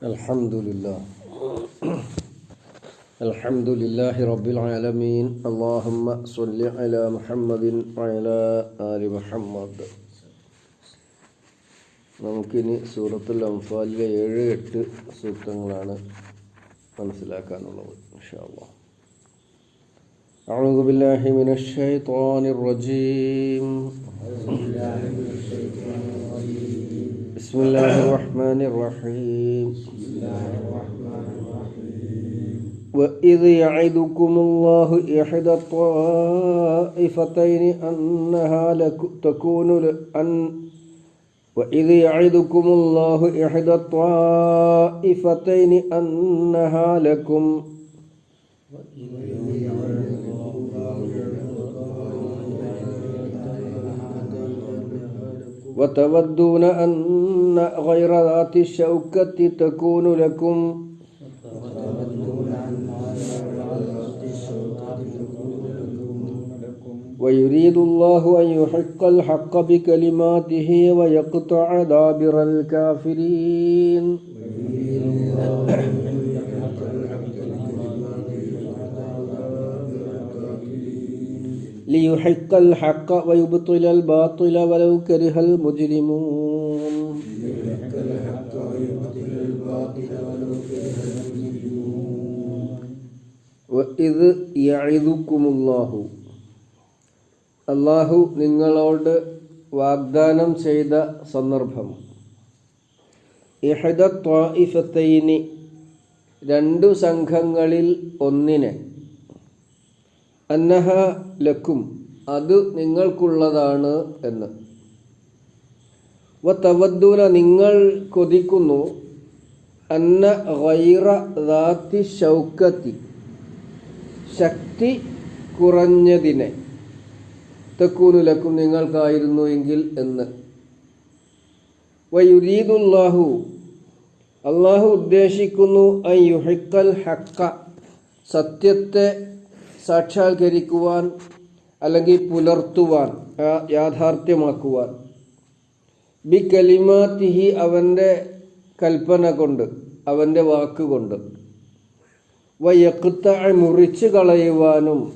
الحمد لله الحمد لله رب العالمين اللهم صل على محمد وعلى آل محمد നമുക്കിനി സൂറത്തുൽ അംഫാലിലെ ഏഴ് എട്ട് സൂക്തങ്ങളാണ് മനസ്സിലാക്കാനുള്ളത് ഇൻഷാ അല്ലാഹ് أعوذ بالله من الشيطان الرجيم بسم الله الرحمن الرحيم. وإذ يعدكم الله إحدى الطائفتين أنها لك تكون أن وإذ يعدكم الله إحدى الطائفتين أنها لكم وتودون أن غير ذات الشوكة تكون لكم. ويريد الله أن يحق الحق بكلماته ويقطع دابر الكافرين. ليحق الحق ويبطل الباطل ولو كره المجرمون وإذ يعظكم الله അള്ളാഹു നിങ്ങളോട് വാഗ്ദാനം ചെയ്ത സന്ദർഭം ഇഹദ ത്വാഇഫത്തൈനി രണ്ടു സംഘങ്ങളിൽ ഒന്നിനെ അന്നഹ ലക്കും അത് നിങ്ങൾക്കുള്ളതാണ് എന്ന്. വത്തവദ്ദൂന നിങ്ങൾ കൊതിക്കുന്നു. അന്ന ഗൈറ ദാത്തി ഷൗക്കത്തി ശക്തി കുറഞ്ഞതിനെ. തെക്കൂനുലക്കും നിങ്ങൾക്കായിരുന്നു എങ്കിൽ എന്ന്. വയുരീദുല്ലാഹു അള്ളാഹു ഉദ്ദേശിക്കുന്നു ഐ യുഹിക്കൽ ഹക്ക സത്യത്തെ സാക്ഷാത്കരിക്കുവാൻ അല്ലെങ്കിൽ പുലർത്തുവാൻ യാഥാർത്ഥ്യമാക്കുവാൻ. ബി കലിമാത്തിഹി അവന്റെ കൽപ്പന കൊണ്ട് അവന്റെ വാക്കുകൊണ്ട് വയക്കുത്ത മുറിച്ചു കളയുവാനും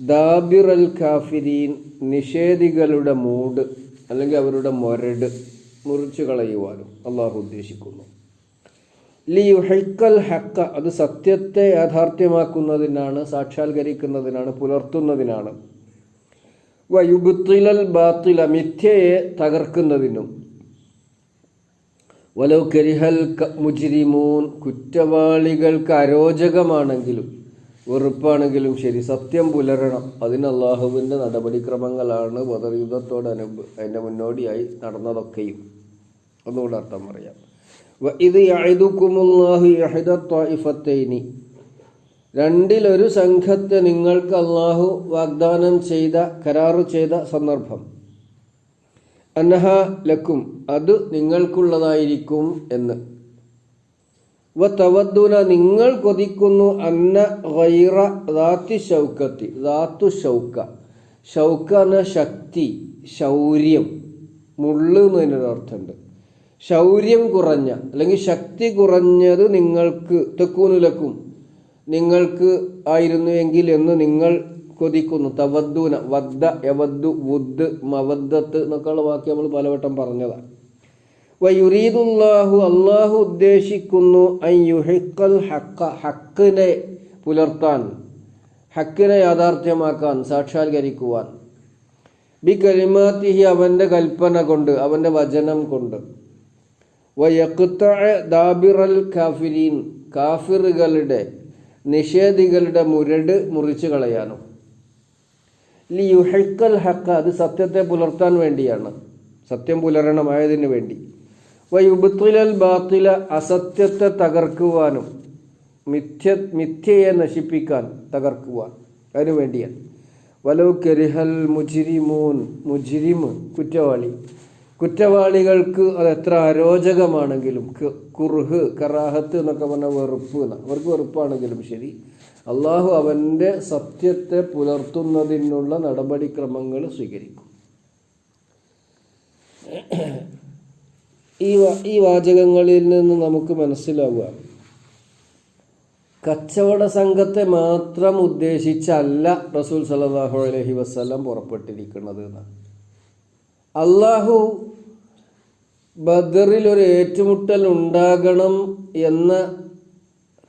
ദാബിറൽ കാഫിരീൻ നിഷേധികളുടെ മൂട് അല്ലെങ്കിൽ അവരുടെ മൊരട് മുറിച്ചു കളയുവാനും അള്ളാഹു ഉദ്ദേശിക്കുന്നു. ലിയുഹൈക്കൽ ഹക്ക അത് സത്യത്തെ യാഥാർത്ഥ്യമാക്കുന്നതിനാണ് സാക്ഷാത്കരിക്കുന്നതിനാണ് പുലർത്തുന്നതിനാണ്. വയുബുത്തിലൽ ബാത്തില മിഥ്യയെ തകർക്കുന്നതിനും. വലോ കരിഹൽ മുജിരിമൂൻ കുറ്റവാളികൾക്ക് അരോചകമാണെങ്കിലും വെറുപ്പാണെങ്കിലും ശരി സത്യം പുലരണം. അതിന് അള്ളാഹുവിന്റെ നടപടിക്രമങ്ങളാണ് ബദർയുദ്ധത്തോടനുബ അതിന്റെ മുന്നോടിയായി നടന്നതൊക്കെയും. ഒന്നുകൂടെ അർത്ഥം പറയാം. ഇത് യഅദുക്കുമുല്ലാഹു ഇഹ്ദ ത്വാഇഫത്തൈനി. രണ്ടിലൊരു സംഘത്തെ നിങ്ങൾക്ക് അള്ളാഹു വാഗ്ദാനം ചെയ്ത കരാറ് ചെയ്ത സന്ദർഭം. അനഹ ലക്കും അത് നിങ്ങൾക്കുള്ളതായിരിക്കും എന്ന്. വ തവദ്ദുന നിങ്ങൾ കൊതിക്കുന്നു അന്ന ഗൈറ ദാത്തി ഷൗക്കത്തി ദാത്തു ഷൗക്ക ഷൗക്ക എന്ന ശക്തി ശൗര്യം മുള്ളു എന്നതിനൊരു അർത്ഥമുണ്ട് ശൗര്യം കുറഞ്ഞ അല്ലെങ്കിൽ ശക്തി കുറഞ്ഞത് നിങ്ങൾക്ക് തെക്കൂനുലക്കും നിങ്ങൾക്ക് ആയിരുന്നു എങ്കിൽ എന്ന് നിങ്ങൾ കൊതിക്കുന്നു. തവദ്ദൂന വദ്ദ യവദ്ദു വുദ് മവദ്ദത്ത് എന്നൊക്കെയുള്ള വാക്ക് നമ്മൾ പലവട്ടം പറഞ്ഞതാണ്. വയുരീദുല്ലാഹു അള്ളാഹു ഉദ്ദേശിക്കുന്നു അൻ യുഹിക്കൽ ഹക്ക ഹക്കിനെ പുലർത്താൻ ഹക്കിനെ യാഥാർത്ഥ്യമാക്കാൻ സാക്ഷാത്കരിക്കുവാൻ. ബി കലിമാത്തിഹി അവന്റെ കൽപ്പന കൊണ്ട് അവന്റെ വചനം കൊണ്ട്. ദാബിറൽ കാഫിരീൻ കാഫിറുകളുടെ നിഷേധികളുടെ മുരട് മുറിച്ചു കളയാനും. ലി യുഹൈക്കൽ ഹക്ക അത് സത്യത്തെ പുലർത്താൻ വേണ്ടിയാണ്. സത്യം പുലരണമായതിനു വേണ്ടി. വയുബുത്തുലൽ ബാത്തില അസത്യത്തെ തകർക്കുവാനും മിഥ്യ മിഥ്യയെ നശിപ്പിക്കാൻ തകർക്കുവാൻ അതിനു വേണ്ടിയാണ്. വലവ് കെരിഹൽ മുജിരിമൂൻ മുജിരിമ് കുറ്റവാളി. കുറ്റവാളികൾക്ക് അത് എത്ര അരോചകമാണെങ്കിലും കുർഹ് കറാഹത്ത് എന്നൊക്കെ പറഞ്ഞാൽ വെറുപ്പ് അവർക്ക് വെറുപ്പാണെങ്കിലും ശരി. അള്ളാഹു അവന്റെ സത്യത്തെ പുലർത്തുന്നതിനുള്ള നടപടിക്രമങ്ങൾ സ്വീകരിക്കും. ഈ ഈ വാചകങ്ങളിൽ നിന്ന് നമുക്ക് മനസ്സിലാവുക. കച്ചവട സംഘത്തെ മാത്രം ഉദ്ദേശിച്ചല്ല റസൂൽ സല്ലല്ലാഹു അലഹി വസല്ലം പുറപ്പെട്ടിരിക്കുന്നത് എന്നാണ്. അള്ളാഹു ബദറിൽ ഒരു ഏറ്റുമുട്ടൽ ഉണ്ടാകണം എന്ന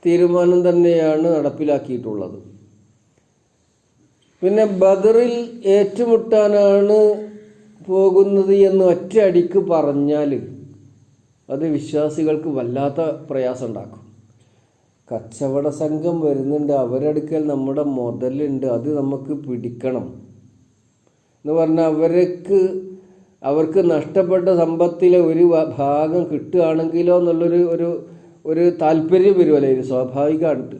തീരുമാനം തന്നെയാണ് നടപ്പിലാക്കിയിട്ടുള്ളത്. പിന്നെ ബദറിൽ ഏറ്റുമുട്ടാനാണ് പോകുന്നത് എന്ന് ഒറ്റയടിക്ക് പറഞ്ഞാൽ അത് വിശ്വാസികൾക്ക് വല്ലാത്ത പ്രയാസം ഉണ്ടാക്കും കച്ചവട സംഘം വരുന്നുണ്ട് അവരടുക്കൽ നമ്മുടെ മുതലുണ്ട് അത് നമുക്ക് പിടിക്കണം എന്ന് പറഞ്ഞാൽ അവർക്ക് അവർക്ക് നഷ്ടപ്പെട്ട സമ്പത്തിലെ ഒരു ഭാഗം കിട്ടുകയാണെങ്കിലോ എന്നുള്ളൊരു ഒരു ഒരു താല്പര്യം വരുമല്ലോ ഇത് സ്വാഭാവികമായിട്ട്.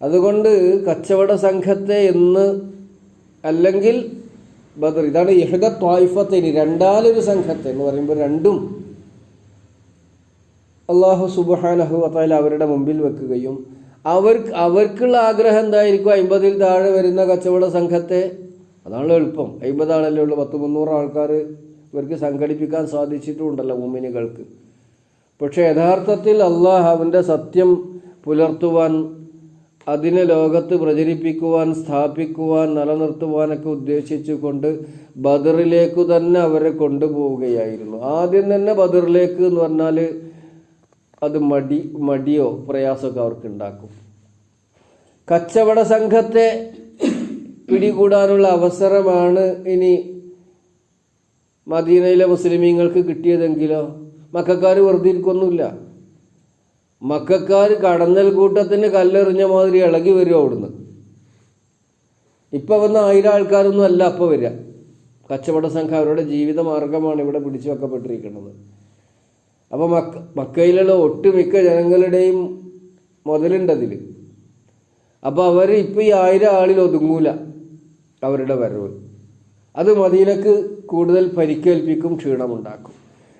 അതുകൊണ്ട് കച്ചവട സംഘത്തെ എന്ന് അല്ലെങ്കിൽ ബദർ ഇതാണ് ഇഹദ ത്വായിഫത്തിന് രണ്ടാലൊരു സംഘത്തെ എന്ന് പറയുമ്പോൾ രണ്ടും അള്ളാഹു സുബാനഹു വത്താല അവരുടെ മുമ്പിൽ വെക്കുകയും അവർക്ക് അവർക്കുള്ള ആഗ്രഹം എന്തായിരിക്കും? അമ്പതിൽ താഴെ വരുന്ന കച്ചവട സംഘത്തെ അതാണല്ലോ എളുപ്പം. അമ്പതാണല്ലോ ഉള്ളു. പത്ത് മുന്നൂറ് ആൾക്കാർ ഇവർക്ക് സംഘടിപ്പിക്കാൻ സാധിച്ചിട്ടുണ്ടല്ലോ ഉമ്മിനികൾക്ക് പക്ഷേ യഥാർത്ഥത്തിൽ അള്ളാഹ് അവന്റെ സത്യം പുലർത്തുവാൻ അതിനെ ലോകത്ത് പ്രചരിപ്പിക്കുവാൻ സ്ഥാപിക്കുവാൻ നിലനിർത്തുവാനൊക്കെ ഉദ്ദേശിച്ചുകൊണ്ട് ബദറിലേക്ക് തന്നെ അവരെ കൊണ്ടുപോവുകയായിരുന്നു. ആദ്യം തന്നെ ബദറിലേക്ക് എന്ന് പറഞ്ഞാൽ അത് മടി മടിയോ പ്രയാസമൊക്കെ അവർക്ക് ഉണ്ടാക്കും കച്ചവട സംഘത്തെ പിടികൂടാനുള്ള അവസരമാണ് ഇനി മദീനയിലെ മുസ്ലിമീങ്ങൾക്ക് കിട്ടിയതെങ്കിലോ? മക്കാർ വെറുതെ ഇരിക്കൊന്നുമില്ല. മക്കാർ കടന്നൽ കൂട്ടത്തിന് കല്ലെറിഞ്ഞ മാതിരി ഇളകി വരും അവിടുന്ന്. ഇപ്പൊ വന്ന ആയിരം ആൾക്കാരൊന്നും അല്ല അപ്പൊ വരിക. കച്ചവട സംഘം അവരുടെ ജീവിത മാർഗമാണ് ഇവിടെ പിടിച്ചു വെക്കപ്പെട്ടിരിക്കുന്നത്. അപ്പൊ മക്ക മക്കയിലുള്ള ഒട്ടുമിക്ക ജനങ്ങളുടെയും മുതലുണ്ടതിൽ അപ്പോൾ അവർ ഇപ്പൊ ഈ ആയിരം ആളിൽ ഒതുങ്ങൂല. അവരുടെ വരവ്. അത് മദീനക്ക് കൂടുതൽ പരിക്കേൽപ്പിക്കും ക്ഷീണമുണ്ടാക്കും.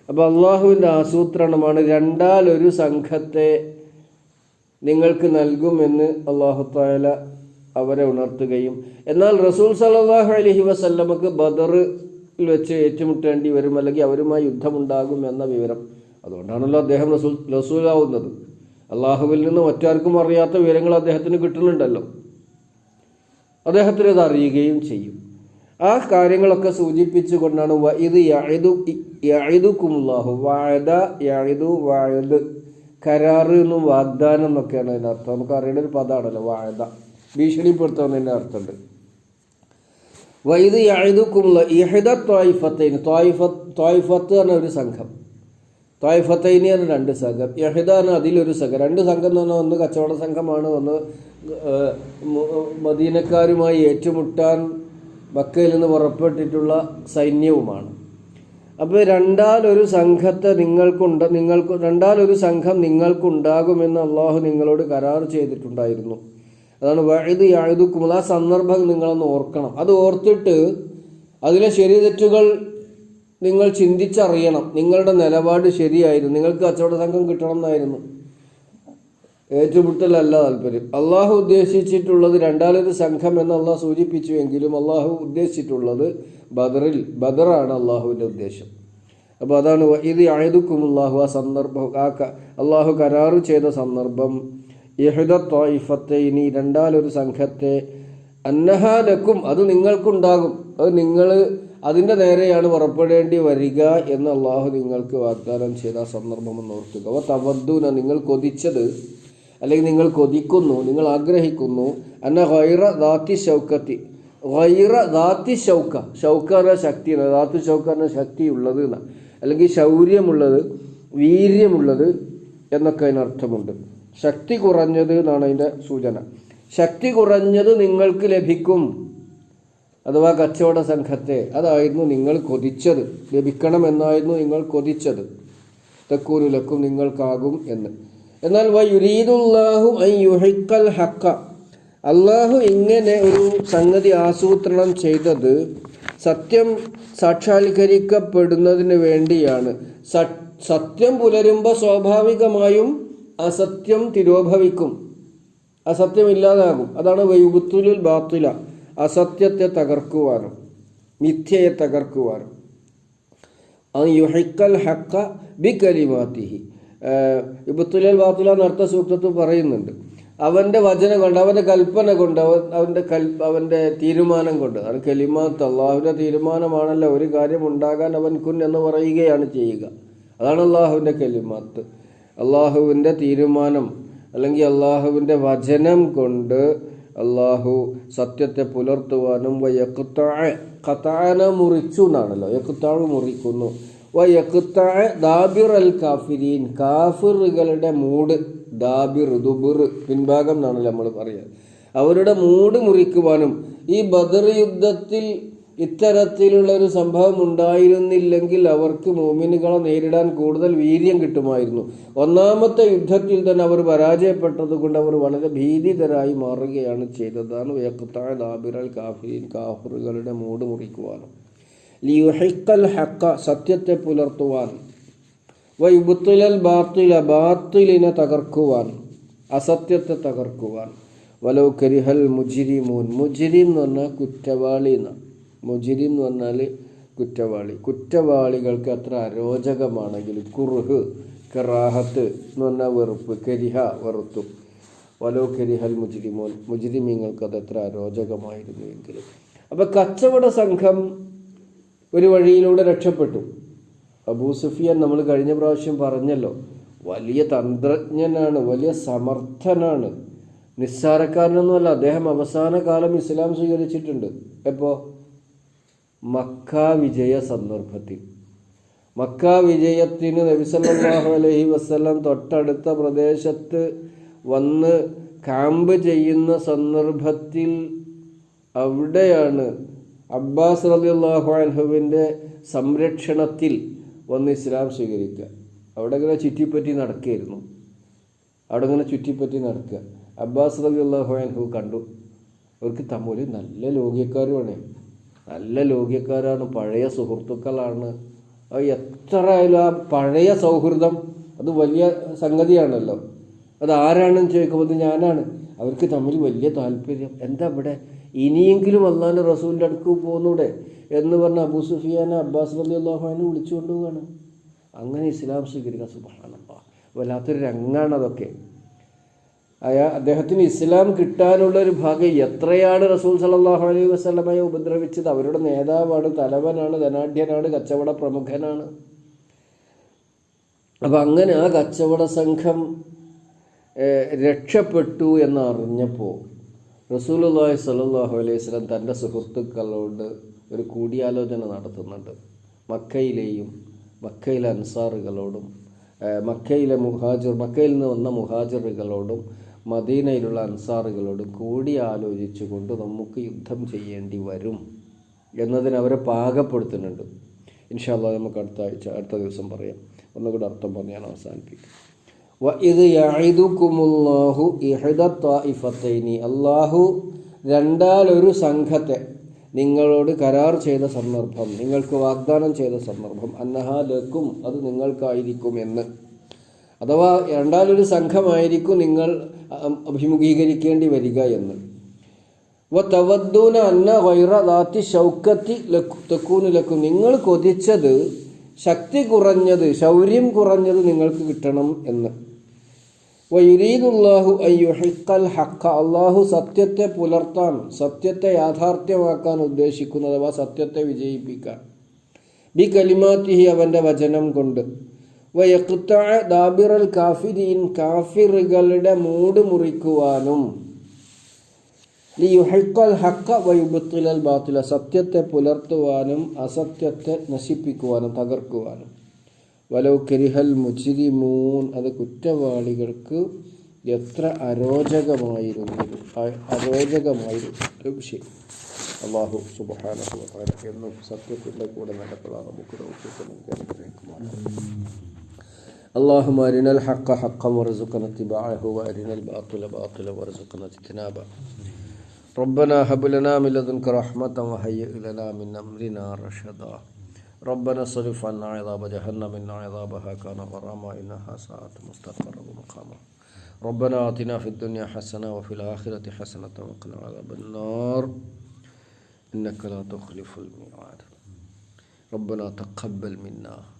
അപ്പോൾ അള്ളാഹുവിന്റെ ആസൂത്രണമാണ് രണ്ടാലൊരു സംഘത്തെ നിങ്ങൾക്ക് നൽകുമെന്ന് അള്ളാഹു താല അവരെ ഉണർത്തുകയും എന്നാൽ റസൂൽ സലാഹു അലഹി വസല്ലമക്ക് ബദറിൽ വെച്ച് ഏറ്റുമുട്ടേണ്ടി വരും അല്ലെങ്കിൽ അവരുമായി യുദ്ധമുണ്ടാകും എന്ന വിവരം അതുകൊണ്ടാണല്ലോ അദ്ദേഹം റസൂൽ റസൂലാവുന്നത്. അള്ളാഹുവിൽ നിന്ന് മറ്റാർക്കും അറിയാത്ത വിവരങ്ങൾ അദ്ദേഹത്തിന് കിട്ടുന്നുണ്ടല്ലോ. അദ്ദേഹത്തിന് അത് അറിയുകയും ചെയ്യും. ആ കാര്യങ്ങളൊക്കെ സൂചിപ്പിച്ചുകൊണ്ടാണ് കൊണ്ടാണ് ഇത് യഅദു വായത വാഴദ വായത് വാഴദ് കരാറ് എന്നും വാഗ്ദാനം എന്നൊക്കെയാണ് അതിന്റെ അർത്ഥം. നമുക്ക് അറിയേണ്ട ഒരു പദമാണല്ലോ വാഴദ ഭീഷണിപ്പെടുത്തുന്നതിന്റെ അർത്ഥമുണ്ട്. വൈദ് യഴുതുക്കുമുള്ള ഇഹദ ത്വായിഫത്തേന് ത്വായിഫ ത്വായിഫത്ത് എന്ന ഒരു സംഘം. ത്വായിഫത്തൈനി എന്ന രണ്ട് സംഘം. യഹിദ എന്ന അതിലൊരു സംഘം. രണ്ട് സംഘം എന്ന് പറഞ്ഞാൽ ഒന്ന് കച്ചവട സംഘമാണ് ഒന്ന് മദീനക്കാരുമായി ഏറ്റുമുട്ടാൻ മക്കയിൽ നിന്ന് പുറപ്പെട്ടിട്ടുള്ള സൈന്യവുമാണ്. അപ്പോൾ രണ്ടാലൊരു സംഘത്തെ നിങ്ങൾക്കുണ്ട് നിങ്ങൾക്ക് രണ്ടാലൊരു സംഘം നിങ്ങൾക്കുണ്ടാകുമെന്ന് അള്ളാഹു നിങ്ങളോട് കരാർ ചെയ്തിട്ടുണ്ടായിരുന്നു. അതാണ് വഴുത് യാഴുതുക്കുമ്പോൾ ആ സന്ദർഭം നിങ്ങളൊന്ന് ഓർക്കണം. അത് ഓർത്തിട്ട് അതിലെ ശരി തെറ്റുകൾ നിങ്ങൾ ചിന്തിച്ചറിയണം. നിങ്ങളുടെ നിലപാട് ശരിയായിരുന്നു. നിങ്ങൾക്ക് കച്ചവട സംഘം കിട്ടണം എന്നായിരുന്നു. ഏറ്റുമുട്ടലല്ല താല്പര്യം. അള്ളാഹു ഉദ്ദേശിച്ചിട്ടുള്ളത് രണ്ടാലൊരു സംഘം എന്ന് അള്ളാഹു സൂചിപ്പിച്ചു എങ്കിലും അള്ളാഹു ഉദ്ദേശിച്ചിട്ടുള്ളത് ബദറിൽ ബദറാണ് അള്ളാഹുവിന്റെ ഉദ്ദേശം. അപ്പോൾ അതാണ് ഇത് ആയതുക്കും അള്ളാഹു ആ സന്ദർഭം ആ അള്ളാഹു കരാറ് ചെയ്ത സന്ദർഭം. യഹുദ ത്വായിഫത്തൈനി രണ്ടാലൊരു സംഘത്തെ. അന്നഹാലക്കും അത് നിങ്ങൾക്കുണ്ടാകും. അത് നിങ്ങൾ അതിന്റെ നേരെയാണ് പുറപ്പെടേണ്ടി വരിക എന്ന് അള്ളാഹു നിങ്ങൾക്ക് വാഗ്ദാനം ചെയ്ത സന്ദർഭം എന്ന് ഓർക്കുക. അപ്പോൾ തവദ്ദൂന നിങ്ങൾ കൊതിച്ചത് അല്ലെങ്കിൽ നിങ്ങൾ കൊതിക്കുന്നു നിങ്ങൾ ആഗ്രഹിക്കുന്നു അന്ന ഗൈറ ദാത്തി ഷൗക്കത്തി ഗൈറ ദാത്തി ഷൗക്ക ഷൗക്ക എന്ന ശക്തി ദാത്തു ഷൗക്ക എന്ന ശക്തി ഉള്ളത് അല്ലെങ്കിൽ ശൗര്യമുള്ളത് വീര്യമുള്ളത് എന്നൊക്കെ അതിനർത്ഥമുണ്ട് ശക്തി കുറഞ്ഞത് എന്നാണ് അതിന്റെ സൂചന. ശക്തി കുറഞ്ഞത് നിങ്ങൾക്ക് ലഭിക്കും. അഥവാ കച്ചവട സംഘത്തെ അതായിരുന്നു നിങ്ങൾ കൊതിച്ചത്. ലഭിക്കണമെന്നായിരുന്നു നിങ്ങൾ കൊതിച്ചത്. തക്കൂരിലക്കും നിങ്ങൾക്കാകും എന്ന്. എന്നാൽ വയുരീദുല്ലാഹു യുഹിക്കൽ ഹക്ക അള്ളാഹു ഇങ്ങനെ ഒരു സംഗതി ആസൂത്രണം ചെയ്തത് സത്യം സാക്ഷാത്കരിക്കപ്പെടുന്നതിന് വേണ്ടിയാണ്. സത്യം പുലരുമ്പോൾ സ്വാഭാവികമായും അസത്യം തിരോഭവിക്കും. അസത്യം ഇല്ലാതാകും. അതാണ് വൈബുത്തുലുൽ ബാത്തില. അസത്യത്തെ തകർക്കുവാനും മിഥ്യയെ തകർക്കുവാനും. യുഹിക്കൽ ഹക്ക ബി കലിമാത്തിഹി ഇബത്തുലൽ ബാത്തുല നർത്ത സൂക്തത്തിൽ പറയുന്നുണ്ട് അവന്റെ വചനം കൊണ്ട് അവന്റെ കൽപ്പന കൊണ്ട് അവൻ അവന്റെ കൽ അവന്റെ തീരുമാനം കൊണ്ട് അത് കലിമാത്ത് അള്ളാഹുവിന്റെ തീരുമാനമാണല്ലോ ഒരു കാര്യം ഉണ്ടാകാൻ അവൻ കുൻ എന്ന് പറയുകയാണ് ചെയ്യുക. അതാണ് അള്ളാഹുവിന്റെ കലിമാത്ത്. അള്ളാഹുവിന്റെ തീരുമാനം അല്ലെങ്കിൽ അള്ളാഹുവിന്റെ വചനം കൊണ്ട് അള്ളാഹു സത്യത്തെ പുലർത്തുവാനും ഖത്താന മുറിച്ചു എന്നാണല്ലോ. യക്കുത്താഴ് മുറിക്കുന്നു. വയക്കുത്താഴ് ദാബിർ അൽ കാഫിരീൻ കാഫിറുകളുടെ മൂട് ദാബിർ ദുബിർ പിൻഭാഗം എന്നാണല്ലോ നമ്മൾ പറയുക. അവരുടെ മൂട് മുറിക്കുവാനും ഈ ബദർ യുദ്ധത്തിൽ ഇത്തരത്തിലുള്ള ഒരു സംഭവം ഉണ്ടായിരുന്നില്ലെങ്കിൽ അവർക്ക് മോമിനുകളെ നേരിടാൻ കൂടുതൽ വീര്യം കിട്ടുമായിരുന്നു. ഒന്നാമത്തെ യുദ്ധത്തിൽ തന്നെ അവർ പരാജയപ്പെട്ടത് കൊണ്ട് അവർ വളരെ ഭീതിതരായി മാറുകയാണ് ചെയ്തതാണ് വേക്കത്തായ ദാബിറൽ കാഫിൻ കാഫറുകളുടെ മൂട് മുറിക്കുവാനും. ലിയുഹിക്കൽ ഹക്ക സത്യത്തെ പുലർത്തുവാൻ വൈബുത്തുലൽ ബാത്തില ബാത്തിലിനെ തകർക്കുവാൻ അസത്യത്തെ തകർക്കുവാൻ വലൗ കരിഹൽ മുജിരിമൂൻ. മുജിരിം എന്ന് പറഞ്ഞാൽ കുറ്റവാളി എന്നാണ്. മുജിരിം എന്ന് പറഞ്ഞാൽ കുറ്റവാളി. കുറ്റവാളികൾക്ക് അത്ര അരോചകമാണെങ്കിൽ കുറുഹ് കറാഹത്ത് എന്ന് പറഞ്ഞാൽ വെറുപ്പ് കരിഹ വെറുത്തു. വലോ കരിഹൽ മുജിരിമോൻ. മുജിരിമീങ്ങൾക്ക് അത് എത്ര അരോചകമായിരുന്നു എങ്കിലും. അപ്പം കച്ചവട സംഘം ഒരു വഴിയിലൂടെ രക്ഷപ്പെട്ടു. അബൂ സുഫിയാൻ നമ്മൾ കഴിഞ്ഞ പ്രാവശ്യം പറഞ്ഞല്ലോ വലിയ തന്ത്രജ്ഞനാണ് വലിയ സമർത്ഥനാണ്. നിസ്സാരക്കാരനൊന്നുമല്ല അദ്ദേഹം അവസാന കാലം ഇസ്ലാം സ്വീകരിച്ചിട്ടുണ്ട്. എപ്പോ? മക്ക വിജയ സന്ദർഭത്തിൽ. മക്ക വിജയത്തിന് നബിസല്ലാഹു അലഹി വസ്ലം തൊട്ടടുത്ത പ്രദേശത്ത് വന്ന് ക്യാമ്പ് ചെയ്യുന്ന സന്ദർഭത്തിൽ അവിടെയാണ് അബ്ബാസ് റലിയല്ലാഹു അലഹുവിന്റെ സംരക്ഷണത്തിൽ വന്ന് ഇസ്ലാം സ്വീകരിക്കുക. അവിടെ ഇങ്ങനെ ചുറ്റിപ്പറ്റി നടക്കുകയായിരുന്നു. അവിടെ ഇങ്ങനെ ചുറ്റിപ്പറ്റി നടക്കുക. അബ്ബാസ് റലി അള്ളാഹു അൻഹു കണ്ടു. അവർക്ക് തമ്മിൽ നല്ല ലോകിയക്കാരുമാണ്. നല്ല ലോകിയക്കാരാണ് പഴയ സുഹൃത്തുക്കളാണ്. എത്ര ആയാലും ആ പഴയ സൗഹൃദം അത് വലിയ സംഗതിയാണല്ലോ. അത് ആരാണെന്ന് ചോദിക്കുമ്പോൾ ഞാനാണ്. അവർക്ക് തമ്മിൽ വലിയ താല്പര്യം. എന്താ ഇവിടെ? ഇനിയെങ്കിലും അള്ളാന്റെ റസൂലിന്റെ അടുക്ക് പോകുന്നൂടെ എന്ന് പറഞ്ഞ അബൂ സുഫിയാനെ അബ്ബാസ് അലി അള്ളാഹുവിനെ വിളിച്ചുകൊണ്ട് പോവാണ്. അങ്ങനെ ഇസ്ലാം സ്വീകരിക്കുക സുബാനപ്പ വല്ലാത്തൊരു രംഗാണ് അതൊക്കെ അയാ അദ്ദേഹത്തിന് ഇസ്ലാം കിട്ടാനുള്ള ഒരു ഭാഗം എത്രയാണ് റസൂൽ സലാഹു അലൈഹി വസ്ലമയെ ഉപദ്രവിച്ചത്? അവരുടെ നേതാവാണ് തലവനാണ് ധനാഢ്യനാണ് കച്ചവട പ്രമുഖനാണ്. അപ്പം അങ്ങനെ ആ കച്ചവട സംഘം രക്ഷപ്പെട്ടു എന്നറിഞ്ഞപ്പോൾ റസൂലുള്ളാഹി സലാഹു അലൈഹി വസല്ലം തന്റെ സുഹൃത്തുക്കളോട് ഒരു കൂടിയാലോചന നടത്തുന്നുണ്ട്. മക്കയിലെയും മക്കയിലെ അൻസാറുകളോടും മക്കയിലെ മുഹാജിർ മക്കയിൽ നിന്ന് വന്ന മുഹാജിറുകളോടും മദീനയിലുള്ള അൻസാറുകളോട് കൂടി കൂടിയാലോചിച്ചുകൊണ്ട് നമുക്ക് യുദ്ധം ചെയ്യേണ്ടി വരും എന്നതിന് അവരെ പാകപ്പെടുത്തുന്നുണ്ട്. ഇൻഷാല്ല നമുക്ക് അടുത്ത ആഴ്ച അടുത്ത ദിവസം പറയാം. ഒന്നുകൂടെ അർത്ഥം പറഞ്ഞാൽ അവസാനിപ്പിക്കും. ഇത് യഴുതുക്കുമുല്ലാഹു ഇഹദത്തായിഫത്തൈനി അള്ളാഹു രണ്ടാലൊരു സംഘത്തെ നിങ്ങളോട് കരാർ ചെയ്ത സന്ദർഭം നിങ്ങൾക്ക് വാഗ്ദാനം ചെയ്ത സന്ദർഭം അന്നഹാലക്കും അത് നിങ്ങൾക്കായിരിക്കും എന്ന്. അഥവാ രണ്ടാലൊരു സംഘമായിരിക്കും നിങ്ങൾ അഭിമുഖീകരിക്കേണ്ടി വരിക എന്ന്. വത്തവദ്ദൂന തവദ്ദൂന അന്ന വൈറ ദാത്തി ഷൗക്കത്തി തെക്കൂന് ലക്കും. നിങ്ങൾ കൊതിച്ചത് ശക്തി കുറഞ്ഞത് ശൗര്യം കുറഞ്ഞത് നിങ്ങൾക്ക് കിട്ടണം എന്ന്. വയുരീദുല്ലാഹു അയ്യുഹിക്കൽ ഹക്ക അള്ളാഹു സത്യത്തെ പുലർത്താൻ സത്യത്തെ യാഥാർത്ഥ്യമാക്കാൻ ഉദ്ദേശിക്കുന്നത് അഥവാ സത്യത്തെ വിജയിപ്പിക്കാൻ. ബി കലിമാത്തിഹി അവന്റെ വചനം കൊണ്ട്. ദാബിറൽ കാഫിരീൻ കാഫിറുകളുടെ മൂട് മുറിക്കുവാനും ബാത്തുല സത്യത്തെ പുലർത്തുവാനും അസത്യത്തെ നശിപ്പിക്കുവാനും തകർക്കുവാനും. വലോ കരിഹൽ മുജിരിമൂൻ അത് കുറ്റവാളികൾക്ക് എത്ര അരോചകമായിരുന്നു അരോചകമായിരുന്നു. വിഷയം അള്ളാഹു സുബാന എന്നും സത്യത്തിന്റെ കൂടെ നടപ്പെടാൻ നമുക്ക് اللهم أرنا الحق حقا وارزقنا اتباعه وأرنا الباطل باطلا وارزقنا اجتنابه. ربنا هب لنا من لدنك رحمة وهيئ لنا من أمرنا رشدا. ربنا صرف عنا عذاب جهنم إن عذابها كان غراما إنها ساءت مستقرا ومقاما. ربنا آتنا في الدنيا حسنة وفي الآخرة حسنة وقنا عذاب النار. إنك لا تخلف الميعاد. ربنا تقبل منا.